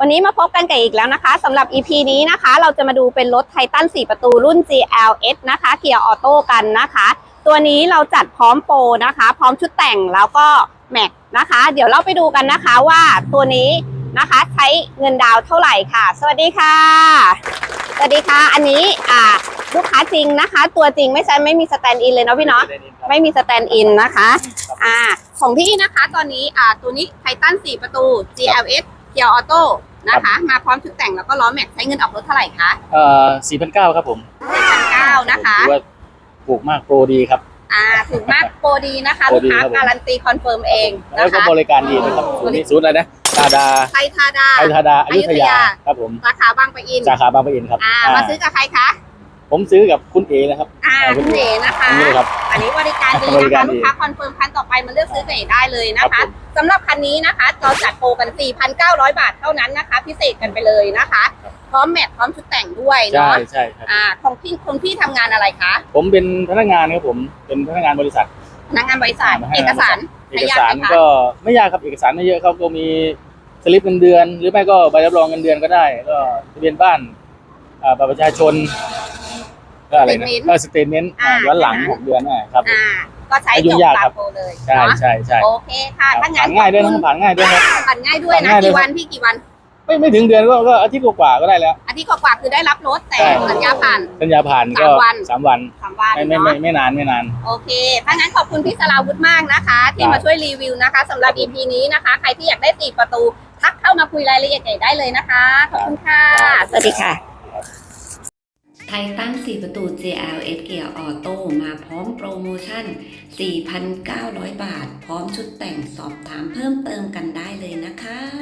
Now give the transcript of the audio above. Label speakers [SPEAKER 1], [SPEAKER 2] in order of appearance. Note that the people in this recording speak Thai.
[SPEAKER 1] วันนี้มาพบกันกันอีกแล้วนะคะสำหรับ EP นี้นะคะ เราจะมาดูเป็นรถไททัน4 ประตูรุ่น GLS นะคะเกียร์ออโต้กันนะคะ ตัวนี้เราจัดพร้อมโปรนะคะ พร้อมชุดแต่งแล้วก็แม็กนะคะ เดี๋ยวเราไปดูกันนะคะว่าตัวนี้นะคะใช้เงินดาวน์เท่าไหร่ค่ะ สวัสดีค่ะ สวัสดีค่ะ อันนี้อ่าลูกค้าจริงนะคะ ตัวจริงไม่ใช่ไม่มีสแตนด์อินเลยเนาะพี่เนาะไม่มีสแตนด์อินนะคะอ่าของพี่นะคะตอนนี้อ่าตัวนี้ไททัน4 ประตู GLS เกียร์ออโต้ นะคะ มาพร้อมชุดแต่งแล้วก็ล้อแม็กซ์ใช้เงินออกรถเท่าไหร่คะ
[SPEAKER 2] เอ่อสี่พันเก้าครับผม
[SPEAKER 1] 7,900นะคะ
[SPEAKER 2] ถือว่าถูกมากโปรดีครับ
[SPEAKER 1] อ่าถูกมากโปรดีนะคะ
[SPEAKER 2] โปร
[SPEAKER 1] ลูก
[SPEAKER 2] ดี
[SPEAKER 1] ค้า
[SPEAKER 2] ครับผม
[SPEAKER 1] การันตีคอนเฟิร์มเอง
[SPEAKER 2] แล้
[SPEAKER 1] นะ
[SPEAKER 2] วก็
[SPEAKER 1] คะ
[SPEAKER 2] บริการดีนะครับศูนย์นี้ศูนย์อะไรนะตาดา
[SPEAKER 1] ไทยทาดา
[SPEAKER 2] ไทยธาดาอยุธ
[SPEAKER 1] อยุธยา
[SPEAKER 2] ยา ครับผม
[SPEAKER 1] สาขาบางปะอิน
[SPEAKER 2] สาขาบางปะอินครับ
[SPEAKER 1] อ่า
[SPEAKER 2] อ่า
[SPEAKER 1] มาซื้อกับใครคะ
[SPEAKER 2] ผมซื้อกับคุณเอนะครับ
[SPEAKER 1] อ่า
[SPEAKER 2] อ่า
[SPEAKER 1] คุณเอ๋นะคะ
[SPEAKER 2] อันนี้เลยครับ
[SPEAKER 1] อันนี้บริการดี
[SPEAKER 2] บ
[SPEAKER 1] นะ
[SPEAKER 2] ริกา
[SPEAKER 1] คะ
[SPEAKER 2] รดี
[SPEAKER 1] ลูกค้าคอนเฟิร์มคันต่อไปมาเลือกซื้อกับเอ๋ได้เลยนะ
[SPEAKER 2] ครั
[SPEAKER 1] คะ
[SPEAKER 2] บผม
[SPEAKER 1] สำหรับคันนี้นะคะเราจัดโปรกัน 4,900 บาทเท่านั้นนะคะ พิเศษกันไปเลยนะคะพร้อมแมทพร้อมชุดแต่งด้วย
[SPEAKER 2] ใช่
[SPEAKER 1] เนาะ
[SPEAKER 2] ใช่ครับ
[SPEAKER 1] อ่าของพี่ของพี่ทำงานอะไรคะ
[SPEAKER 2] ผมเป็นพนักงานครับผมเป็นพนักงานบริษัท
[SPEAKER 1] พนักงานบริษัท
[SPEAKER 2] อ่า
[SPEAKER 1] เอกสาร
[SPEAKER 2] เอกสาร
[SPEAKER 1] ไม่ยากไหมคะ
[SPEAKER 2] ก็ไม่ยากครับเอกสารไม่เยอะเขาก็มีสลิปเงินเดือน หรือไม่ก็ใบรับรองเงินเดือนก็ได้ ก็ทะเบียนบ้านอ่าบัตรประชาชน ก็อะไรนะก็สเตทเมนต์ย้อนหลังหกเดือนนะครับ
[SPEAKER 1] อ่า ก็ใช้
[SPEAKER 2] ไม่ยุ่
[SPEAKER 1] จ
[SPEAKER 2] ง
[SPEAKER 1] บ
[SPEAKER 2] ยาก
[SPEAKER 1] ตา
[SPEAKER 2] ครั
[SPEAKER 1] ม
[SPEAKER 2] บ
[SPEAKER 1] โปรเลย
[SPEAKER 2] ใช่
[SPEAKER 1] เนาะ
[SPEAKER 2] ใช่ใช่
[SPEAKER 1] โอเคค่ะถ้างั้
[SPEAKER 2] ผ่านนง่ายด้วยนะครับผ่านง่ายด้วยครับ
[SPEAKER 1] ผ่านง่ายด้วย
[SPEAKER 2] ผ่าน
[SPEAKER 1] นะ
[SPEAKER 2] ง่ายเลย
[SPEAKER 1] กี่วันพี่กี่วัน
[SPEAKER 2] ไม่ไม่ถึงเดือนก็ก็อาทิตย์กว่าๆก็ได้แล้ว
[SPEAKER 1] อาทิตย์กว่าๆคือได้รับรถแต่
[SPEAKER 2] ใช่
[SPEAKER 1] สัญญาผ่าน
[SPEAKER 2] สัญญาผ่านก็
[SPEAKER 1] สามวัน
[SPEAKER 2] สามวัน
[SPEAKER 1] สามวัน
[SPEAKER 2] ไม่ไม่
[SPEAKER 1] เนาะ
[SPEAKER 2] ไม่ไม่นานไม่นาน
[SPEAKER 1] โอเค ถ้างั้นขอบคุณพี่สลาวุธมากนะคะ ที่
[SPEAKER 2] ครับ
[SPEAKER 1] มาช่วยรีวิวนะคะสำหรับ EP นี้นะคะ ใครที่อยากได้ตีประตู ทักเข้ามาคุยรายละเอียดใหญ่ได้เลยนะคะ ขอบคุณค่ะ สวัสดีค่ะ
[SPEAKER 3] ไทตัน4ประตู JLS เกียร์ออโต้มาพร้อมโปรโมชั่น 4,900 บาท พร้อมชุดแต่งสอบถามเพิ่มเติมกันได้เลยนะคะ